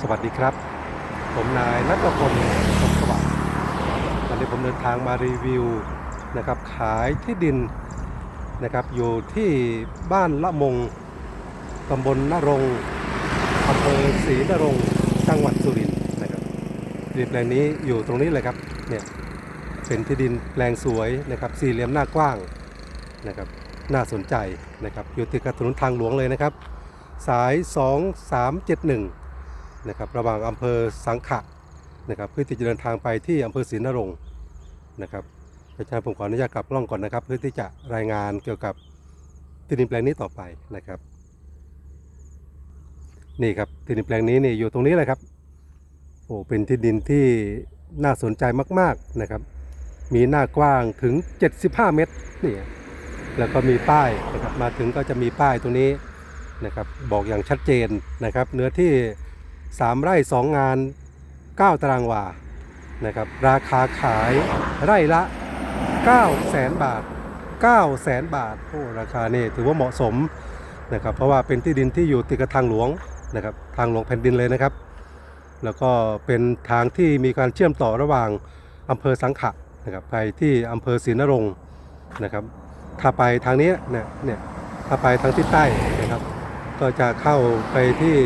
สวัสดีครับ ผมนายนัทพลสมสวัสดิ์วันนี้ผมเดินทางมารีวิวนะครับขายที่ดินนะครับอยู่ที่บ้านละมงตำบลนรงอำเภอศรีนรงจังหวัดสุรินทร์นะครับดินแปลงนี้อยู่ตรงนี้เลยครับเนี่ยเป็นที่ดินแปลงสวยนะครับสี่เหลี่ยมหน้ากว้างนะครับน่าสนใจนะครับอยู่ติดกับถนนทางหลวงเลยนะครับ สาย 2371 นะครับระหว่างอำเภอสังขะนะครับเพื่อที่จะเดินทางไปที่อำเภอศรีนรงค์นะครับอาจารย์ผมขออนุญาตกลับกล้องก่อนนะครับ เพื่อที่จะรายงานเกี่ยวกับที่ดินแปลงนี้ต่อไปนะครับ นี่ครับที่ดินแปลงนี้นี่อยู่ตรงนี้เลยครับโอ้เป็นที่ดินที่น่าสนใจมากๆนะครับ มีหน้ากว้างถึง 75 เมตรนี่แล้วก็มีป้ายนะครับมาถึงก็จะมีป้ายตรงนี้นะครับ บอกอย่างชัดเจนนะครับ เนื้อที่ 3 ไร่ 2 งาน 9 ตารางวานะครับราคาขายไร่ละ 9 0 0 0 0 0บาท 9 0 0 0 0 0บาทโอ้ราคานี่ถือว่าเหมาะสมนะครับเพราะว่าเป็นที่ดินที่อยู่ติดกับทางหลวงนะครับทางหลวงแผ่นดินเลยนะครับ แล้วก็เป็นทางที่มีการเชื่อมต่อระหว่างอำเภอสังขะนะครับไปที่อำเภอศรีนรงค์นะครับถ้าไปทางนี้เนี่ยเนี่ยถ้าไปทางทิศใต้นะครับ ก็จะเข้าไปที่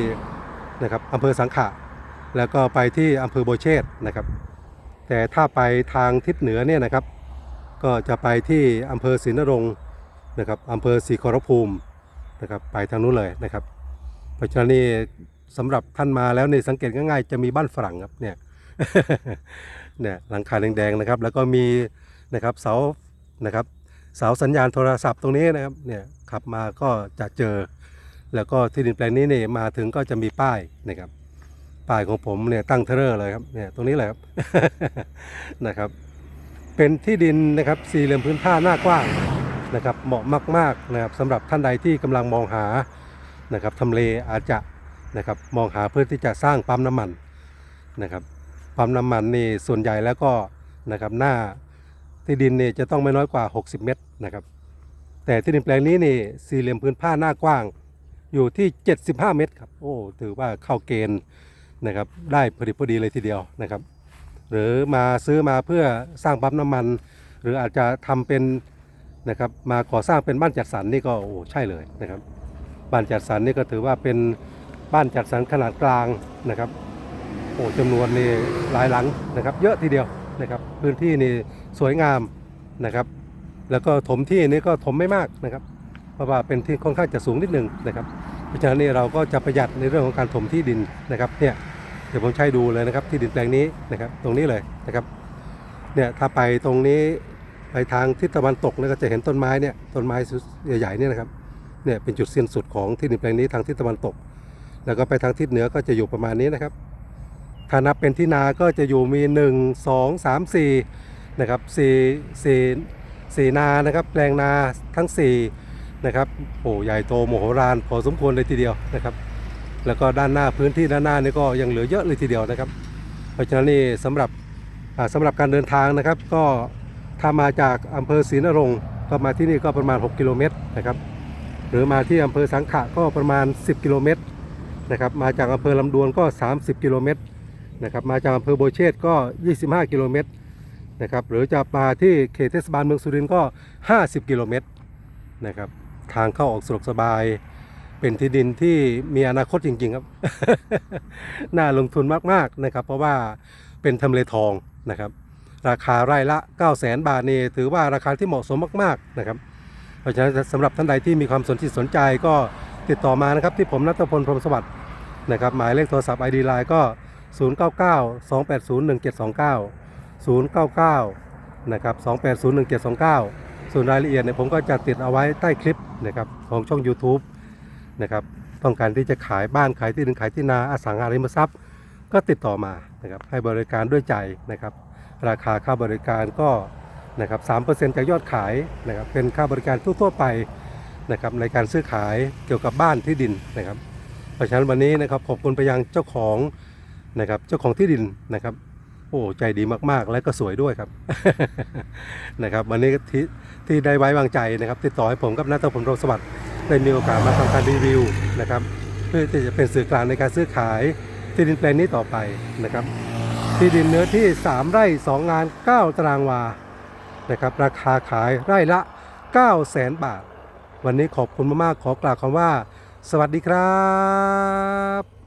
นะครับอำเภอสังขะ แล้วก็ไปที่อำเภอโบเชษฐ์นะครับ แต่ถ้าไปทางทิศเหนือเนี่ยนะครับ ก็จะไปที่อำเภอศรีนรงค์นะครับอำเภอศรีขอรภูมินะครับไปทางนู้นเลยนะครับ เพราะฉะนั้นนี่สำหรับท่านมาแล้วนี่สังเกตง่ายๆจะมีบ้านฝรั่งครับเนี่ยเนี่ยหลังคาแดงๆนะครับ แล้วก็มีนะครับเสานะครับเสาสัญญาณโทรศัพท์ตรงนี้นะครับเนี่ยขับมาก็จะเจอ แล้วก็ที่ดินแปลงนี้เนี่ยมาถึงก็จะมีป้ายนะครับ ป้ายของผมเนี่ยตั้งเทอร์เลยครับเนี่ยตรงนี้แหละครับนะครับ เป็นที่ดินนะครับสี่เหลี่ยมพื้นผ้าหน้ากว้างนะครับ เหมาะมากๆนะครับสำหรับท่านใดที่กำลังมองหานะครับทำเลอาจจะนะครับมองหาเพื่อที่จะสร้างปั๊มน้ำมันนะครับปั๊มน้ำมันนี่ส่วนใหญ่แล้วก็นะครับหน้าที่ดินนี่จะต้องไม่น้อยกว่า 60 เมตรนะครับ แต่ที่ดินแปลงนี้นี่สี่เหลี่ยมพื้นผ้าหน้ากว้าง อยู่ที่ 75 เมตรครับ โอ้ ถือว่าเข้าเกณฑ์นะครับ ได้พอดีพอดีเลยทีเดียวนะครับ หรือมาซื้อมาเพื่อสร้างปั๊มน้ำมัน หรืออาจจะทำเป็นนะครับมาก่อสร้างเป็นบ้านจัดสรรนี่ก็โอ้ใช่เลยนะครับ บ้านจัดสรรนี่ก็ถือว่าเป็นบ้านจัดสรรขนาดกลางนะครับ โอ้จำนวนนี่หลายหลังนะครับ เยอะทีเดียวนะครับ พื้นที่นี่สวยงามนะครับ แล้วก็ถมที่นี่ก็ถมไม่มากนะครับ ราะว่าเป็นที่ค่อนข้างจะสูงนิดหนึ่งนะครับเพราะฉะนั้นนี่เราก็จะประหยัดในเรื่องของการถมที่ดินนะครับเนี่ยเดี๋ยวผมใช้ดูเลยนะครับที่ดินแปลงนี้นะครับตรงนี้เลยนะครับเนี่ยถ้าไปตรงนี้ไปทางทิศตะวันตกเนี่ยก็จะเห็นต้นไม้เนี่ยต้นไม้ใหญ่ๆเนี่ยนะครับเนี่ยเป็นจุดสิ้นสุดของที่ดินแปลงนี้ทางทิศตะวันตก แล้วก็ไปทางทิศเหนือก็จะอยู่ประมาณนี้นะครับถ้านับเป็นที่นาก็จะอยู่มี 1 2 3 4นะครับ4 4 4นานะครับแปลงนาทั้ง 4 นะครับโอ้ใหญ่โตโมโหรานพอสมควรเลยทีเดียวนะครับ แล้วก็ด้านหน้าพื้นที่ด้านหน้านี่ก็ยังเหลือเยอะเลยทีเดียวนะครับ เพราะฉะนั้นนี่สำหรับอ่าสำหรับการเดินทางนะครับ ก็ถ้ามาจากอำเภอศรีนรงค์ก็มาที่นี่ก็ประมาณ 6 กิโลเมตรนะครับ หรือมาที่อำเภอสังขะก็ประมาณ 10 กิโลเมตรนะครับมาจากอำเภอลำดวนก็ 30 กิโลเมตรนะครับมาจากอำเภอโบเชษฐ์ก็ 25 กิโลเมตรนะครับหรือจะมาที่เขตเทศบาลเมืองสุรินทร์ก็ 50 กิโลเมตรนะครับ ทางเข้าออกสะดวกสบาย เป็นที่ดินที่มีอนาคตจริง ๆ ครับ น่าลงทุนมากๆนะครับ เพราะว่าเป็นทำเลทองนะครับ ราคาไร่ละ 9 0 0 0 0 0 บาทนี่ถือว่าราคาที่เหมาะสมมากๆนะครับ เพราะฉะนั้นสำหรับท่านใดที่มีความสนใจสนใจก็ติดต่อมานะครับ ที่ผมนัทพลพรหมสวัสดิ์นะครับหมายเลขโทรศัพท์ ID Line ก็ 099 280 1729 099 นะครับ 280 1729 ส่วนรายละเอียดเนี่ยผมก็จะติดเอาไว้ใต้คลิปนะครับของช่อง YouTube นะครับต้องการที่จะขายบ้านขายที่ดินขายที่นาอสังหาริมทรัพย์ ก็ติดต่อมานะครับให้บริการด้วยใจนะครับ ราคาค่าบริการก็นะครับ3%จากยอดขายนะครับเป็นค่าบริการทั่วๆไปนะครับในการซื้อขายเกี่ยวกับบ้านที่ดินนะครับ เพราะฉะนั้นวันนี้นะครับขอบคุณไปยังเจ้าของนะครับเจ้าของที่ดินนะครับ โอ้ใจดีมากๆ และก็สวยด้วยครับ นะครับวันนี้ที่ที่ได้ไว้วางใจนะครับ ติดต่อให้ผมกับนัทพลรมสวัสดิ์ได้มีโอกาสมาทำการรีวิวนะครับ เพื่อที่จะเป็นสื่อกลางในการซื้อขายที่ดินแปลงนี้ต่อไปนะครับ ที่ดินเนื้อที่ 3 ไร่ 2 งาน 9 ตารางวานะครับราคาขายไร่ละ 9 0 0แสนบาท วันนี้ขอบคุณมากๆขอกล่าวคำว่า สวัสดีครับ